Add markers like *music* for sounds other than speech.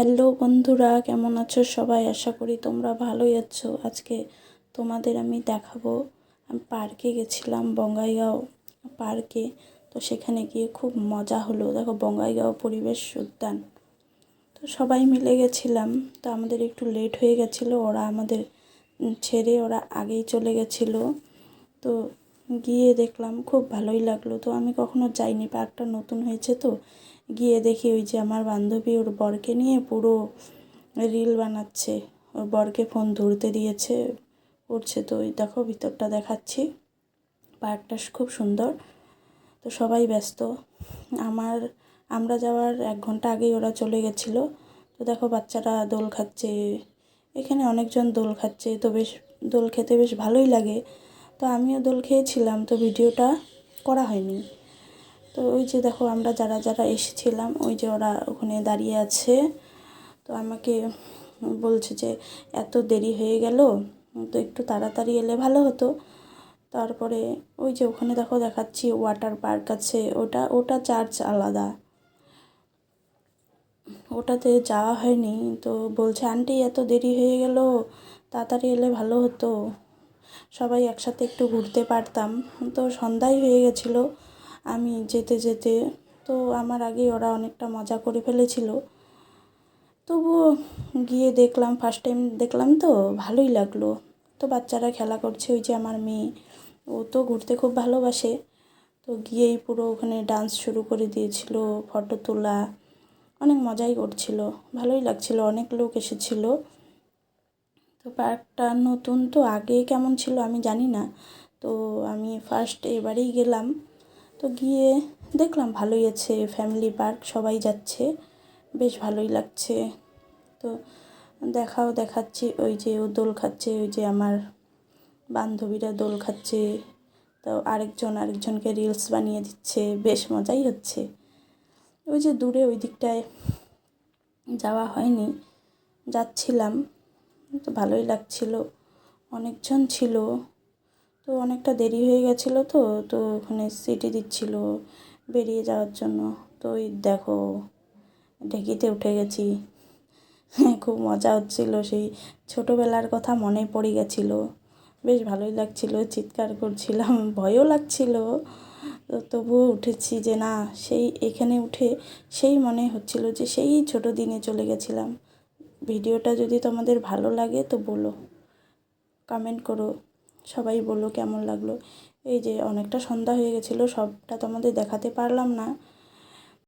Hello বন্ধুরা, কেমন আছো সবাই? আশা করি তোমরা ভালোই আছো। আজকে তোমাদের আমি দেখাবো। আমি পার্কে গেছিলাম, বঙ্গাইগাঁও পার্কে। তো সেখানে গিয়ে খুব মজা হলো। দেখো, বঙ্গাইগাঁও পরিবেশ উদ্যান। তো সবাই মিলে গেছিলাম। তো আমাদের একটু লেট হয়ে গেছিল। ওরা আমাদের ছেড়ে ওরা আগেই চলে গেছিল। তো গিয়ে দেখলাম, খুব ভালোই লাগল। তো আমি কখনো যাইনি। পার্কটা নতুন হয়েছে তো। গিয়ে দেখি ওই যে আমার বান্ধবী ওর বরকে নিয়ে পুরো রিল বানাচ্ছে। ওর বরকে ফোন ধরতে দিয়েছে উঠছে তো ওই দেখো ভিতরটা দেখাচ্ছি। পার্কটা খুব সুন্দর। তো সবাই ব্যস্ত। আমার, আমরা যাওয়ার এক ঘণ্টা আগেই ওরা চলে গেছিল। তো দেখো বাচ্চারা দোল খাচ্ছে। এখানে অনেকজন দোল খাচ্ছে। তো বেশ, দোল খেতে বেশ ভালোই লাগে। তো আমিও দোল খেয়েছিলাম। তো ভিডিওটা করা হয়নি। তো ওই যে দেখো আমরা যারা যারা এসেছিলাম, ওই যে ওরা ওখানে দাঁড়িয়ে আছে। তো আমাকে বলছে যে, এত দেরি হয়ে গেল, তো একটু তাড়াতাড়ি এলে ভালো হতো। তারপরে ওই যে ওখানে দেখো দেখাচ্ছি ওয়াটার পার্ক আছে। ওটা ওটা চার্জ আলাদা। ওটাতে যাওয়া হয়নি, তো বলছে, আন্টি, এত দেরি হয়ে গেল, তাড়াতাড়ি এলে ভালো হতো। সবাই একসাথে একটু ঘুরতে পারতাম। তো সন্ধ্যাই হয়ে গেছিল আমি যেতে যেতে, তো আমার আগে ওরা অনেকটা মজা করে ফেলেছিল। তবুও গিয়ে দেখলাম ফার্স্ট টাইম দেখলাম তো, ভালোই লাগল। তো বাচ্চারা খেলা করছে, ওই যে আমার মেয়ে। ও তো ঘুরতে খুব ভালোবাসে। তো গিয়েই পুরো ওখানে ডান্স শুরু করে দিয়েছিল ফটো তোলা। অনেক মজাই করছিল, ভালোই লাগছিল, অনেক লোক এসেছিল। তো পার্কটা নতুন তো, আগে কেমন ছিল আমি জানি না। তো আমি ফার্স্ট এবারেই গেলাম। তো গিয়ে দেখলাম ভালোই আছে ফ্যামিলি পার্ক সবাই যাচ্ছে, বেশ ভালোই লাগছে। তো দেখাও দেখাচ্ছি, ওই যে ও দোল খাচ্ছে, ওই যে আমার বান্ধবীরা দোল খাচ্ছে, তো আরেকজন আরেকজনকে রিলস বানিয়ে দিচ্ছে, বেশ মজাই হচ্ছে। ওই যে দূরে ওই দিকটায় যাওয়া হয়নি, যাচ্ছিলাম, তো ভালোই লাগছিল, অনেকজন ছিল তো অনেকটা দেরি হয়ে গেছিল তো তো ওখানে সিটি দিচ্ছিল বেরিয়ে যাওয়ার জন্য। তো ওই দেখো, ঢেকিতে উঠে গেছি। *laughs* খুব মজা হচ্ছিল, সেই ছোটোবেলার কথা মনে পড়ে গেছিল। বেশ ভালোই লাগছিল, চিৎকার করছিলাম, *laughs* ভয়ও লাগছিল। তবুও উঠেছি যে না, সেই এখানে উঠে সেই মনে হচ্ছিল যে সেই ছোটো দিনে চলে গেছিলাম। ভিডিওটা যদি তোমাদের ভালো লাগে তো বলো কমেন্ট করো। সবাই বলল কেমন লাগল। এই যে অনেকটা সন্ধ্যা হয়ে গেছিল, সবটা তোমাদের দেখাতে পারলাম না।